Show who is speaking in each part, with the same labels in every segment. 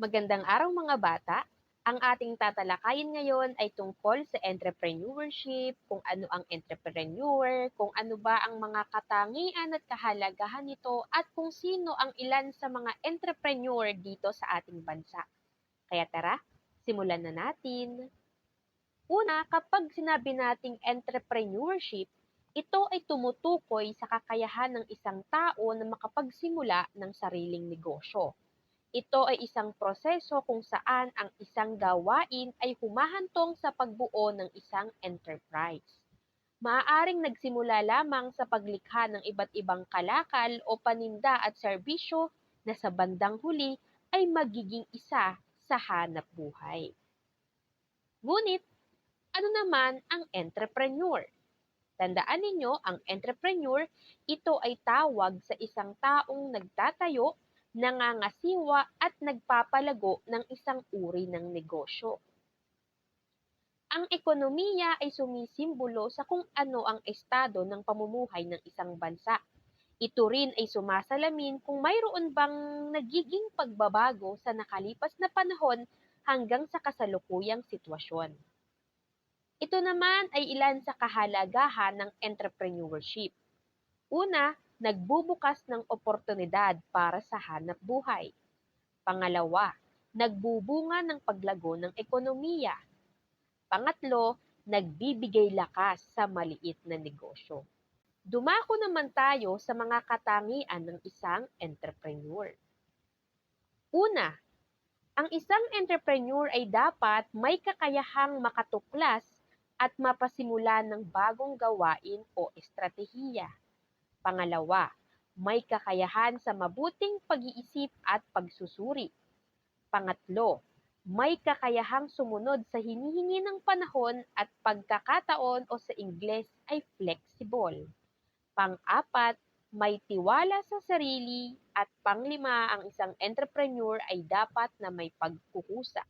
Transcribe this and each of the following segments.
Speaker 1: Magandang araw mga bata! Ang ating tatalakayin ngayon ay tungkol sa entrepreneurship, kung ano ang entrepreneur, kung ano ba ang mga katangian at kahalagahan nito, at kung sino ang ilan sa mga entrepreneur dito sa ating bansa. Kaya tara, simulan na natin. Una, kapag sinabi nating entrepreneurship, ito ay tumutukoy sa kakayahan ng isang tao na makapagsimula ng sariling negosyo. Ito ay isang proseso kung saan ang isang gawain ay humahantong sa pagbuo ng isang enterprise. Maaaring nagsimula lamang sa paglikha ng iba't ibang kalakal o paninda at serbisyo na sa bandang huli ay magiging isa sa hanap buhay. Ngunit, ano naman ang entrepreneur? Tandaan ninyo, ang entrepreneur, ito ay tawag sa isang taong nagtatayo nangangasiwa at nagpapalago ng isang uri ng negosyo. Ang ekonomiya ay sumisimbolo sa kung ano ang estado ng pamumuhay ng isang bansa. Ito rin ay sumasalamin kung mayroon bang nagiging pagbabago sa nakalipas na panahon hanggang sa kasalukuyang sitwasyon. Ito naman ay ilan sa kahalagahan ng entrepreneurship. Una, nagbubukas ng oportunidad para sa hanap buhay. Pangalawa, nagbubunga ng paglago ng ekonomiya. Pangatlo, nagbibigay lakas sa maliit na negosyo. Dumako naman tayo sa mga katangian ng isang entrepreneur. Una, ang isang entrepreneur ay dapat may kakayahang makatuklas at mapasimula ng bagong gawain o estratehiya. Pangalawa, may kakayahan sa mabuting pag-iisip at pagsusuri. Pangatlo, may kakayahang sumunod sa hinihingi ng panahon at pagkakataon o sa Ingles ay flexible. Pang-apat, may tiwala sa sarili at panglima ang isang entrepreneur ay dapat na may pagkukusa.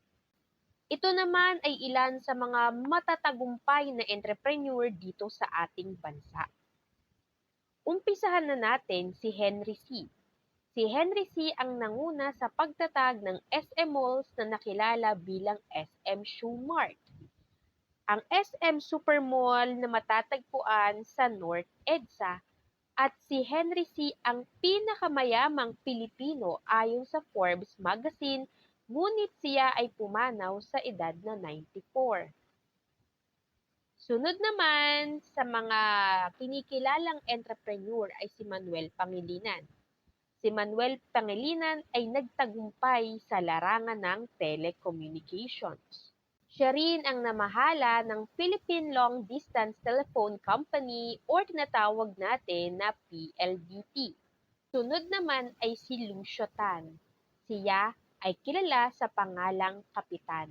Speaker 1: Ito naman ay ilan sa mga matatagumpay na entrepreneur dito sa ating bansa. Umpisahan na natin si Henry C. Si Henry C. ang nanguna sa pagtatag ng SM Malls na nakilala bilang SM Shoe Mart. Ang SM Supermall na matatagpuan sa North EDSA at si Henry C. ang pinakamayamang Pilipino ayon sa Forbes magazine ngunit siya ay pumanaw sa edad na 94. Sunod naman sa mga kinikilalang entrepreneur ay si Manuel Pangilinan. Si Manuel Pangilinan ay nagtagumpay sa larangan ng telecommunications. Siya rin ang namahala ng Philippine Long Distance Telephone Company or tinatawag natin na PLDT. Sunod naman ay si Lucio Tan. Siya ay kilala sa pangalang Kapitan.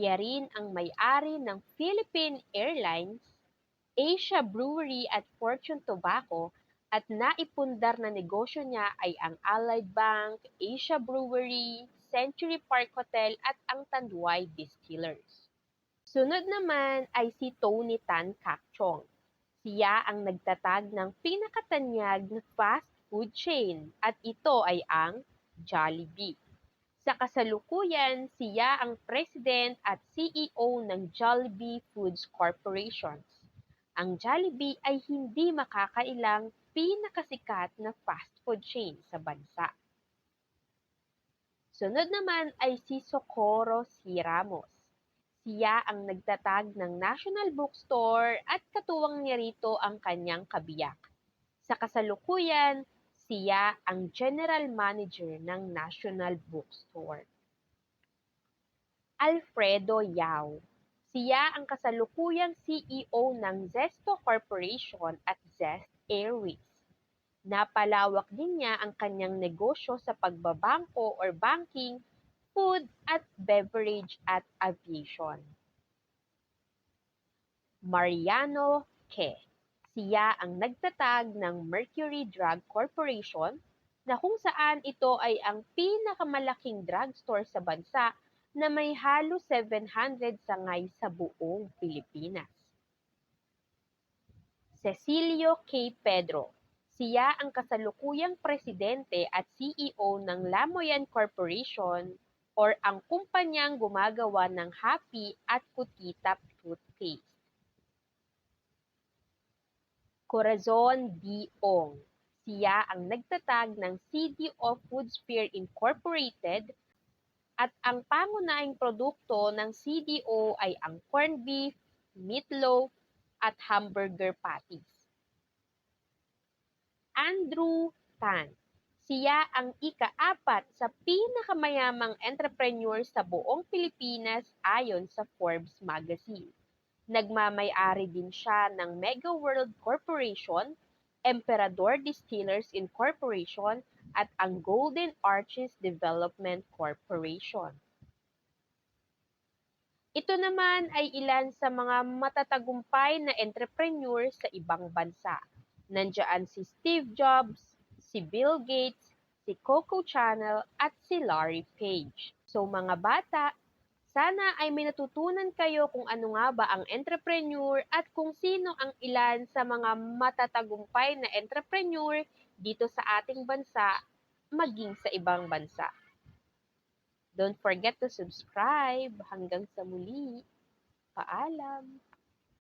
Speaker 1: Siya rin ang may-ari ng Philippine Airlines, Asia Brewery at Fortune Tobacco at naipundar na negosyo niya ay ang Allied Bank, Asia Brewery, Century Park Hotel at ang Tanduay Distillers. Sunod naman ay si Tony Tan Kakchong. Siya ang nagtatag ng pinakatanyag na fast food chain at ito ay ang Jollibee. Sa kasalukuyan, siya ang president at CEO ng Jollibee Foods Corporation. Ang Jollibee ay hindi makakailang pinakasikat na fast food chain sa bansa. Sunod naman ay si Socorro C. Ramos. Siya ang nagtatag ng National Bookstore at katuwang niya rito ang kanyang kabiyak. Sa kasalukuyan, siya ang general manager ng National Bookstore. Alfredo Yao. Siya ang kasalukuyang CEO ng Zesto Corporation at Zest Airways. Napalawak din niya ang kanyang negosyo sa pagbabangko or banking, food at beverage at aviation. Mariano Ke siya ang nagtatag ng Mercury Drug Corporation na kung saan ito ay ang pinakamalaking drugstore sa bansa na may halos 700 sangay sa buong Pilipinas. Cecilio K. Pedro. Siya ang kasalukuyang presidente at CEO ng Lamoyan Corporation or ang kumpanyang gumagawa ng Happy at Kutitap toothpaste. Corazon D. Ong. Siya ang nagtatag ng CDO Foods Fair Incorporated at ang pangunahing produkto ng CDO ay ang corned beef, meatloaf, at hamburger patties. Andrew Tan. Siya ang ika-apat sa pinakamayamang entrepreneur sa buong Pilipinas ayon sa Forbes magazine. Nagmamay-ari din siya ng Mega World Corporation, Emperador Distillers Incorporation at ang Golden Arches Development Corporation. Ito naman ay ilan sa mga matatagumpay na entrepreneur sa ibang bansa. Nandiyan si Steve Jobs, si Bill Gates, si Coco Channel at si Larry Page. So mga bata, sana ay may natutunan kayo kung ano nga ba ang entrepreneur at kung sino ang ilan sa mga matatagumpay na entrepreneur dito sa ating bansa maging sa ibang bansa. Don't forget to subscribe. Hanggang sa muli. Paalam.